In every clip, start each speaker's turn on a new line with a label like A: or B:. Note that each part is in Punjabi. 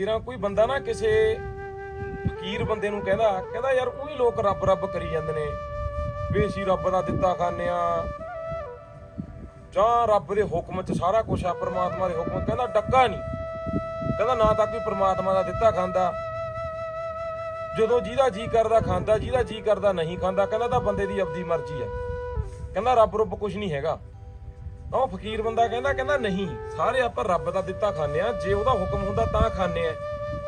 A: ਕਿਰਾਂ ਕੋਈ ਬੰਦਾ ਨਾ ਕਿਸੇ ਫਕੀਰ ਬੰਦੇ ਨੂੰ ਕਹਿੰਦਾ ਕਹਿੰਦਾ ਯਾਰ ਉਹੀ ਲੋਕ ਰੱਬ ਰੱਬ ਕਰੀ ਜਾਂਦੇ ਨੇ। ਵੀ ਅਸੀਂ ਰੱਬ ਦਾ ਦਿੱਤਾ ਖਾਂਦੇ ਆ। ਜਾਂ ਰੱਬ ਦੇ ਹੁਕਮ 'ਚ ਸਾਰਾ ਕੁਝ ਆ, ਪ੍ਰਮਾਤਮਾ ਦੇ ਹੁਕਮ ਕਹਿੰਦਾ ਡੱਕਾ ਨਹੀਂ। ਕਹਿੰਦਾ ਨਾ ਤਾਂ ਕੋਈ ਪ੍ਰਮਾਤਮਾ ਦਾ ਦਿੱਤਾ ਖਾਂਦਾ। ਜਦੋਂ ਜਿਹਦਾ ਜੀ ਕਰਦਾ ਖਾਂਦਾ, ਜਿਹਦਾ ਜੀ ਕਰਦਾ ਨਹੀਂ ਖਾਂਦਾ, ਕਹਿੰਦਾ ਤਾਂ ਬੰਦੇ ਦੀ ਆਪਦੀ ਮਰਜ਼ੀ ਹੈ ਕਹਿੰਦਾ ਰੱਬ ਰੁੱਬ ਕੁਝ ਨਹੀਂ ਹੈਗਾ। ਤਾਂ ਉਹ ਫਕੀਰ ਬੰਦਾ ਕਹਿੰਦਾ ਕਹਿੰਦਾ ਨਹੀਂ, ਸਾਰੇ ਆਪਾਂ ਰੱਬ ਦਾ ਦਿੱਤਾ ਖਾਂਦੇ ਆ ਜੇ ਉਹਦਾ ਹੁਕਮ ਹੁੰਦਾ ਤਾਂ ਖਾਂਦੇ ਆ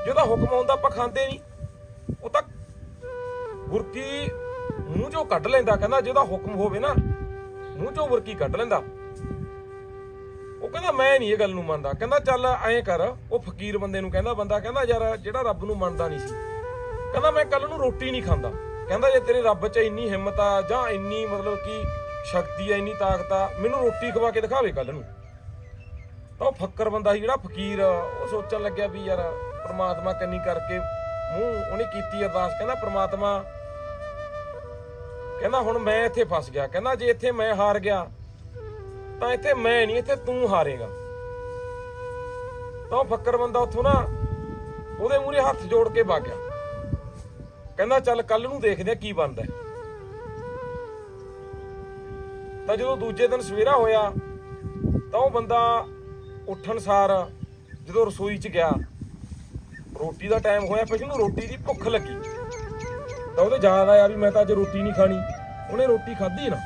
A: ਜੇ ਉਹਦਾ ਹੁਕਮ ਹੁੰਦਾ ਆਪਾਂ ਖਾਂਦੇ ਨਹੀਂ। ਉਹ ਤਾਂ ਬੁਰਕੀ ਮੂੰਹ ਚੋਂ ਕੱਢ ਲੈਂਦਾ, ਕਹਿੰਦਾ ਜੇ ਉਹਦਾ ਹੁਕਮ ਹੋਵੇ ਨਾ, ਮੂੰਹ ਚੋਂ ਬੁਰਕੀ ਕੱਢ ਲੈਂਦਾ। ਉਹ ਕਹਿੰਦਾ ਮੈਂ ਨਹੀਂ ਇਹ ਗੱਲ ਨੂੰ ਮੰਨਦਾ। ਕਹਿੰਦਾ ਚੱਲ ਐਂ ਕਰ, ਉਹ ਫਕੀਰ ਬੰਦੇ ਨੂੰ ਕਹਿੰਦਾ ਬੰਦਾ, ਕਹਿੰਦਾ ਯਾਰ ਜਿਹੜਾ ਰੱਬ ਨੂੰ ਮੰਨਦਾ ਨਹੀਂ ਸੀ। ਕਹਿੰਦਾ ਮੈਂ ਕੱਲ ਨੂੰ ਰੋਟੀ ਨਹੀਂ ਖਾਂਦਾ। ਕਹਿੰਦਾ ਜੇ ਤੇਰੇ ਰੱਬ 'ਚ ਇੰਨੀ ਹਿੰਮਤ ਆ ਜਾਂ ਇੰਨੀ ਮਤਲਬ ਕਿ ਸ਼ਕਤੀ ਆ ਇੰਨੀ ਤਾਕਤ ਆ। ਮੈਨੂੰ ਰੋਟੀ ਖਵਾ ਕੇ ਦਿਖਾਵੇ ਕੱਲ ਨੂੰ। ਤਾਂ ਉਹ ਫੱਕਰ ਬੰਦਾ ਸੀ ਜਿਹੜਾ ਫਕੀਰ, ਉਹ ਸੋਚਣ ਲੱਗਿਆ ਵੀ ਯਾਰ ਪ੍ਰਮਾਤਮਾ ਕੰਨੀ ਕਰਕੇ ਮੂੰਹ ਉਹਨੇ ਕੀਤੀ ਅਰਦਾਸ। ਕਹਿੰਦਾ, ਪ੍ਰਮਾਤਮਾ, ਕਹਿੰਦਾ ਹੁਣ ਮੈਂ ਇੱਥੇ ਫਸ ਗਿਆ। ਕਹਿੰਦਾ, ਜੇ ਇੱਥੇ ਮੈਂ ਹਾਰ ਗਿਆ, ਤਾਂ ਇੱਥੇ ਮੈਂ ਨਹੀਂ, ਇੱਥੇ ਤੂੰ ਹਾਰੇਗਾ। ਤਾਂ ਉਹ ਫੱਕਰ ਬੰਦਾ ਉੱਥੋਂ ਨਾ ਉਹਦੇ ਮੂਹਰੇ ਹੱਥ ਜੋੜ ਕੇ ਵਗ ਗਿਆ। ਕਹਿੰਦਾ, ਚੱਲ ਕੱਲ ਨੂੰ ਦੇਖਦੇ ਆ ਕੀ ਬਣਦਾ ਤਾਂ ਜਦੋਂ ਦੂਜੇ ਦਿਨ ਸਵੇਰਾ ਹੋਇਆ, ਤਾਂ ਉਹ ਬੰਦਾ ਉੱਠਣ ਸਾਰ ਜਦੋਂ ਰਸੋਈ 'ਚ ਗਿਆ, ਰੋਟੀ ਦਾ ਟਾਈਮ ਹੋਇਆ, ਫਿਰ ਉਹਨੂੰ ਰੋਟੀ ਦੀ ਭੁੱਖ ਲੱਗੀ। ਤਾਂ ਉਹਦੇ ਯਾਦ ਆਇਆ ਵੀ ਮੈਂ ਤਾਂ ਅੱਜ ਰੋਟੀ ਨਹੀਂ ਖਾਣੀ। ਉਹਨੇ ਰੋਟੀ ਖਾਧੀ ਨਾ।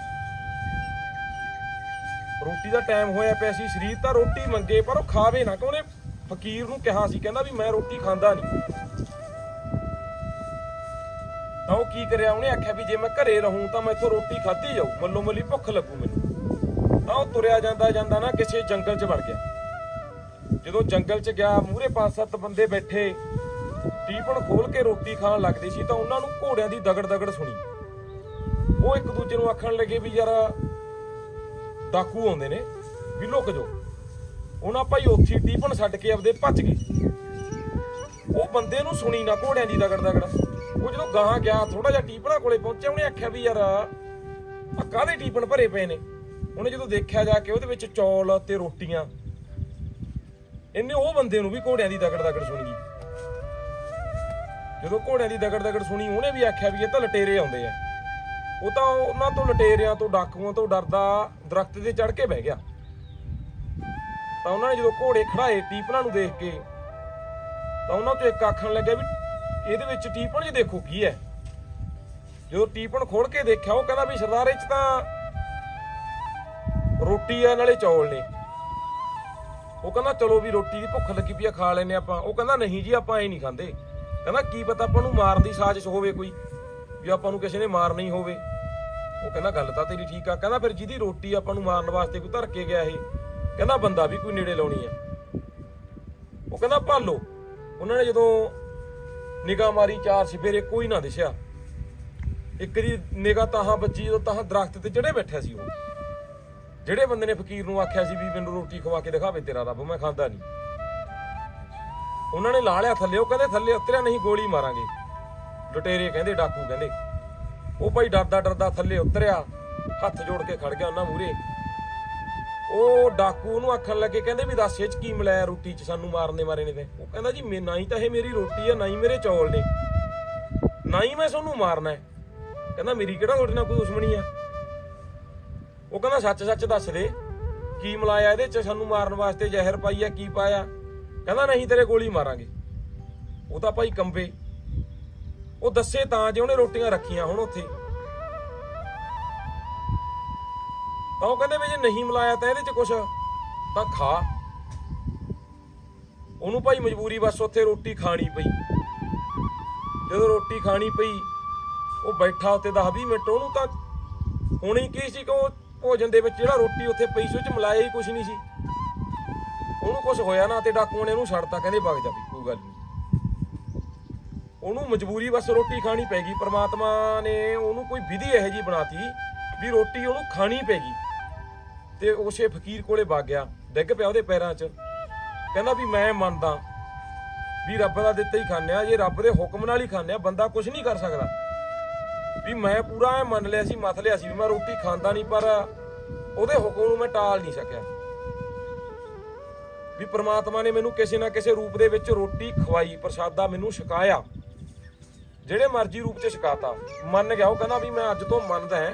A: ਰੋਟੀ ਦਾ ਟਾਈਮ ਹੋਇਆ ਪਿਆ ਸੀ, ਸਰੀਰ ਤਾਂ ਰੋਟੀ ਮੰਗੇ ਪਰ ਉਹ ਖਾਵੇ ਨਾ ਕਿ ਉਹਨੇ ਫਕੀਰ ਨੂੰ ਕਿਹਾ ਸੀ, ਕਹਿੰਦਾ ਵੀ ਮੈਂ ਰੋਟੀ ਖਾਂਦਾ ਨਹੀਂ। ਤਾਂ ਉਹ ਕੀ ਕਰਿਆ? ਉਹਨੇ ਆਖਿਆ ਵੀ ਜੇ ਮੈਂ ਘਰੇ ਰਹੂੰ ਤਾਂ ਮੈਥੋਂ ਰੋਟੀ ਖਾਧੀ ਜਾਊ। ਮੱਲੋ ਮੱਲੀ ਭੁੱਖ ਲੱਗੂ ਮੈਨੂੰ। ਤਾਂ ਉਹ ਤੁਰਿਆ ਜਾਂਦਾ ਜਾਂਦਾ ਨਾ ਕਿਸੇ ਜੰਗਲ 'ਚ ਵੜ ਗਿਆ। ਜਦੋਂ ਜੰਗਲ 'ਚ ਗਿਆ, ਮੂਹਰੇ ਪੰਜ ਸੱਤ ਬੰਦੇ ਬੈਠੇ। ਟੀਪਣ ਖੋਲ ਕੇ ਰੋਟੀ ਖਾਣ ਲੱਗਦੇ ਸੀ ਤਾਂ ਉਹਨਾਂ ਨੂੰ ਘੋੜਿਆਂ ਦੀ ਦਗੜ ਦਗੜ ਸੁਣੀ। ਉਹ ਇੱਕ ਦੂਜੇ ਨੂੰ ਆਖਣ ਲੱਗੇ ਵੀ ਯਾਰ, ਡਾਕੂ ਆਉਂਦੇ ਨੇ, ਵੀ ਲੁਕ ਜਾਓ। ਉਹਨਾਂ ਭਾਈ ਉੱਥੇ ਹੀ ਟੀਪਣ ਛੱਡ ਕੇ ਆਪਦੇ ਭੱਜ ਗਏ। ਉਹ ਬੰਦੇ ਨੂੰ ਸੁਣੀ ਨਾ ਘੋੜਿਆਂ ਦੀ ਦਗੜ ਦਗੜ। ਉਹ ਜਦੋਂ ਗਾਂ ਗਿਆ ਥੋੜਾ ਜਿਹਾ ਟੀਪਣਾ ਕੋਲੇ ਪਹੁੰਚਿਆ, ਉਹਨੇ ਆਖਿਆ ਵੀ ਯਾਰ ਆ ਕਾਹਦੇ ਟੀਪਣ ਭਰੇ ਪਏ ਨੇ? ਉਹਨੇ ਜਦੋਂ ਦੇਖਿਆ ਜਾ ਕੇ ਉਹਦੇ ਵਿੱਚ ਚੌਲ ਤੇ ਰੋਟੀਆਂ, ਇਹਨੇ ਉਹ ਬੰਦੇ ਨੂੰ ਵੀ ਘੋੜਿਆਂ ਦੀ ਦਗੜ ਦਗੜ ਸੁਣ। ਜਦੋਂ ਘੋੜਿਆਂ ਦੀ ਦਗੜ ਦਗੜ ਸੁਣੀ, ਉਹਨੇ ਵੀ ਆਖਿਆ ਵੀ ਇਹ ਤਾਂ ਲਟੇਰੇ ਆਉਂਦੇ ਆ। ਉਹ ਤਾਂ ਉਹਨਾਂ ਤੋਂ ਲਟੇਰਿਆਂ ਤੋਂ ਡਾਕੂਆਂ ਤੋਂ ਡਰਦਾ ਦਰਖਤ ਤੇ ਚੜ ਕੇ ਬਹਿ ਗਿਆ। ਤਾਂ ਉਹਨਾਂ ਨੇ ਜਦੋਂ ਘੋੜੇ ਖੜਾਏ ਟੀਪਣਾ ਨੂੰ ਦੇਖ ਕੇ, ਤਾਂ ਉਹਨਾਂ ਤੋਂ ਇੱਕ ਆਖਣ ਲੱਗਿਆ ਵੀ ਇਹਦੇ ਵਿੱਚ ਟੀਪਣ ਜੀ ਦੇਖੋ ਕੀ ਹੈ। ਜਦੋਂ ਟੀਪਣ ਖੋਲ ਕੇ ਦੇਖਿਆ, ਉਹ ਕਹਿੰਦਾ ਵੀ ਸਰਦਾਰ ਇਹ ਚ ਤਾਂ ਰੋਟੀ ਆ, ਨਾਲੇ ਚੌਲ ਨੇ। ਉਹ ਕਹਿੰਦਾ ਚਲੋ ਵੀ ਰੋਟੀ ਦੀ ਭੁੱਖ ਲੱਗੀ ਪਈ ਆ, ਖਾ ਲੈਨੇ ਆਪਾਂ। ਉਹ ਕਹਿੰਦਾ ਨਹੀਂ ਜੀ, ਆਪਾਂ ਐ ਨਹੀਂ ਖਾਂਦੇ। ਕਹਿੰਦਾ ਕੀ ਪਤਾ ਆਪਾਂ ਨੂੰ ਮਾਰਨ ਦੀ ਸਾਜ਼ਿਸ਼ ਹੋਵੇ ਕੋਈ, ਵੀ ਆਪਾਂ ਨੂੰ ਕਿਸੇ ਨੇ ਮਾਰਨਾ ਹੀ ਹੋਵੇ। ਉਹ ਕਹਿੰਦਾ ਗੱਲ ਤਾਂ ਤੇਰੀ ਠੀਕ ਆ। ਕਹਿੰਦਾ ਫਿਰ ਜਿਹਦੀ ਰੋਟੀ ਆਪਾਂ ਨੂੰ ਮਾਰਨ ਵਾਸਤੇ ਕੋਈ ਧਰ ਕੇ ਗਿਆ ਇਹ, ਕਹਿੰਦਾ ਬੰਦਾ ਵੀ ਕੋਈ ਨੇੜੇ ਲਾਉਣੀ ਆ। ਉਹ ਕਹਿੰਦਾ ਭਾਲੋ। ਉਹਨਾਂ ਨੇ ਜਦੋਂ ਨਿਗਾਹ ਮਾਰੀ, ਚਾਰ ਸਵੇਰੇ ਕੋਈ ਨਾ ਦਿਸਿਆ। ਇੱਕ ਦੀ ਨਿਗਾ ਤਾਹਾਂ ਬੱਜੀ ਜਦੋਂ ਤਾਹਾਂ ਦਰਖਤ ਤੇ ਚੜੇ ਬੈਠਿਆ ਸੀ ਉਹ। ਜਿਹੜੇ ਬੰਦੇ ਨੇ ਫਕੀਰ ਨੂੰ ਆਖਿਆ ਸੀ ਵੀ ਮੈਨੂੰ ਰੋਟੀ ਖਵਾ ਕੇ ਦਿਖਾਵੇ ਤੇਰਾ ਰੱਬ, ਮੈਂ ਖਾਂਦਾ ਨਹੀਂ। ਉਹਨਾਂ ਨੇ ਲਾ ਲਿਆ ਥੱਲੇ, ਉਹ ਕਹਿੰਦੇ ਥੱਲੇ ਉਤਰਿਆ ਨਹੀਂ, ਗੋਲੀ ਮਾਰਾਂਗੇ। ਲੁਟੇਰੇ ਕਹਿੰਦੇ, ਡਾਕੂ ਕਹਿੰਦੇ। ਉਹ ਭਾਈ ਡਰਦਾ ਡਰਦਾ ਥੱਲੇ ਉਤਰਿਆ, ਹੱਥ ਜੋੜ ਕੇ ਖੜ ਗਿਆ ਉਹਨਾਂ ਮੂਰੇ ਉਹ ਡਾਕੂ ਉਹਨੂੰ ਆਖਣ ਲੱਗੇ, ਕਹਿੰਦੇ ਵੀ ਦੱਸ ਇਹ ਚ ਕੀ ਮਿਲਾਇਆ ਰੋਟੀ ਚ ਸਾਨੂੰ ਮਾਰਨ ਦੇ ਮਾਰੇ ਨੇ ਤੇ। ਉਹ ਕਹਿੰਦਾ ਜੀ, ਮੈਂ ਨਾ ਹੀ ਤਾਂ ਇਹ ਮੇਰੀ ਰੋਟੀ ਆ, ਨਾ ਹੀ ਮੇਰੇ ਚੌਲ ਨੇ। ਨਾ ਹੀ ਮੈਂ ਤੁਹਾਨੂੰ ਮਾਰਨਾ ਹੈ। ਕਹਿੰਦਾ, ਮੇਰੀ ਕਿਹੜਾ ਤੁਹਾਡੇ ਨਾਲ ਕੋਈ ਦੁਸ਼ਮਣੀ ਆ? ਉਹ ਕਹਿੰਦਾ, ਸੱਚ ਸੱਚ ਦੱਸ ਦੇ। ਕੀ ਮਿਲਾਇਆ ਇਹਦੇ ਚ ਸਾਨੂੰ ਮਾਰਨ ਵਾਸਤੇ? ਜ਼ਹਿਰ ਪਾਈ ਆ, ਕੀ ਪਾਇਆ? ਕਹਿੰਦਾ, ਨਹੀਂ ਤੇਰੇ ਗੋਲੀ ਮਾਰਾਂਗੇ। ਉਹ ਤਾਂ ਭਾਈ ਕੰਬੇ। ਉਹ ਦੱਸੇ ਤਾਂ ਜੇ ਉਹਨੇ ਰੋਟੀਆਂ ਰੱਖੀਆਂ ਹੁਣ ਉੱਥੇ। ਤਾਂ ਉਹ ਕਹਿੰਦੇ ਵੀ ਜੇ ਨਹੀਂ ਮਿਲਾਇਆ ਤਾਂ ਇਹਦੇ ਚ ਕੁਛ, ਤਾਂ ਖਾ। ਉਹਨੂੰ ਭਾਈ ਮਜਬੂਰੀ ਬਸ ਉੱਥੇ ਰੋਟੀ ਖਾਣੀ ਪਈ। ਜਦੋਂ ਰੋਟੀ ਖਾਣੀ ਪਈ, ਉਹ ਬੈਠਾ ਉੱਤੇ 10 20 ਮਿੰਟ, ਉਹਨੂੰ ਤਾਂ ਹੋਣੀ ਕੀ ਸੀ ਕਿ ਉਹ ਭੋਜਨ ਦੇ ਵਿੱਚ ਜਿਹੜਾ ਰੋਟੀ ਉੱਥੇ ਪਈ ਸੀ, ਉਹ ਚ ਮਿਲਾਇਆ ਹੀ ਕੁਛ ਨਹੀਂ ਸੀ। ਉਹਨੂੰ ਕੁਝ ਹੋਇਆ ਨਾ ਤੇ ਡਾਕੂਆਂ ਨੇ ਉਹਨੂੰ ਛੱਡਤਾ, ਕਹਿੰਦੇ ਵਗ ਜਾ ਵੀ ਕੋਈ ਗੱਲ ਨਹੀਂ। ਉਹਨੂੰ ਮਜਬੂਰੀ ਬਸ ਰੋਟੀ ਖਾਣੀ ਪੈਗੀ ਪ੍ਰਮਾਤਮਾ ਨੇ ਉਹਨੂੰ ਕੋਈ ਵਿਧੀ ਇਹੋ ਜੀ ਬਣਾਤੀ ਵੀ ਰੋਟੀ ਉਹਨੂੰ ਖਾਣੀ ਪੈਗੀ ਤੇ ਉਸੇ ਫਕੀਰ ਕੋਲੇ ਵਗ ਗਿਆ, ਡਿੱਗ ਪਿਆ ਉਹਦੇ ਪੈਰਾਂ 'ਚ। ਕਹਿੰਦਾ ਵੀ ਮੈਂ ਮੰਨਦਾ ਵੀ ਰੱਬ ਦਾ ਦਿੱਤਾ ਹੀ ਖਾਂਦਿਆ ਜੇ ਰੱਬ ਦੇ ਹੁਕਮ ਨਾਲ ਹੀ ਖਾਂਦਿਆ ਬੰਦਾ ਕੁਝ ਨਹੀਂ ਕਰ ਸਕਦਾ। ਵੀ ਮੈਂ ਪੂਰਾ ਐ ਮੰਨ ਲਿਆ ਸੀ, ਮੱਥ ਲਿਆ ਸੀ ਵੀ ਮੈਂ ਰੋਟੀ ਖਾਂਦਾ ਨਹੀਂ, ਪਰ ਉਹਦੇ ਹੁਕਮ ਨੂੰ ਮੈਂ ਟਾਲ ਨਹੀਂ ਸਕਿਆ। ਵੀ ਪ੍ਰਮਾਤਮਾ ਨੇ ਮੈਨੂੰ ਕਿਸੇ ਨਾ ਕਿਸੇ ਰੂਪ ਦੇ ਵਿੱਚ ਰੋਟੀ ਖਵਾਈ, ਪ੍ਰਸ਼ਾਦਾ ਮੈਨੂੰ ਛਕਾਇਆ। ਜਿਹੜੇ ਮਰਜ਼ੀ ਰੂਪ 'ਚ ਛਕਾਤਾ। ਮੰਨ ਗਿਆ, ਉਹ ਕਹਿੰਦਾ ਵੀ ਮੈਂ ਅੱਜ ਤੋਂ ਮੰਨਦਾ ਹਾਂ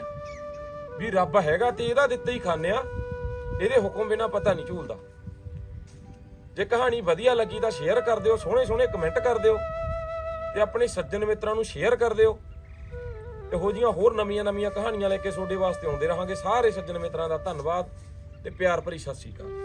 A: ਵੀ ਰੱਬ ਹੈਗਾ ਤੇ ਇਹਦਾ ਦਿੱਤਾ ਹੀ ਖਾਂਦੇ ਆ। ਇਹਦੇ ਹੁਕਮ ਬਿਨਾ ਪਤਾ ਨਹੀਂ ਝੂਲਦਾ। ਜੇ ਕਹਾਣੀ ਵਧੀਆ ਲੱਗੀ ਤਾਂ ਸ਼ੇਅਰ ਕਰ ਦਿਓ, ਸੋਹਣੇ ਸੋਹਣੇ ਕਮੈਂਟ ਕਰ ਦਿਓ ਤੇ ਆਪਣੇ ਸੱਜਣ ਮਿੱਤਰਾਂ ਨੂੰ ਸ਼ੇਅਰ ਕਰ ਦਿਓ ਇਹੋ ਜੀਆਂ ਹੋਰ ਨਵੀਆਂ ਨਵੀਆਂ ਕਹਾਣੀਆਂ ਲੈ ਕੇ ਤੁਹਾਡੇ ਵਾਸਤੇ ਆਉਂਦੇ ਰਹਾਂਗੇ। ਸਾਰੇ ਸੱਜਣ ਮਿੱਤਰਾਂ ਦਾ ਧੰਨਵਾਦ ਤੇ ਪਿਆਰ ਭਰੀ ਸਤਿ ਸ਼੍ਰੀ ਅਕਾਲ।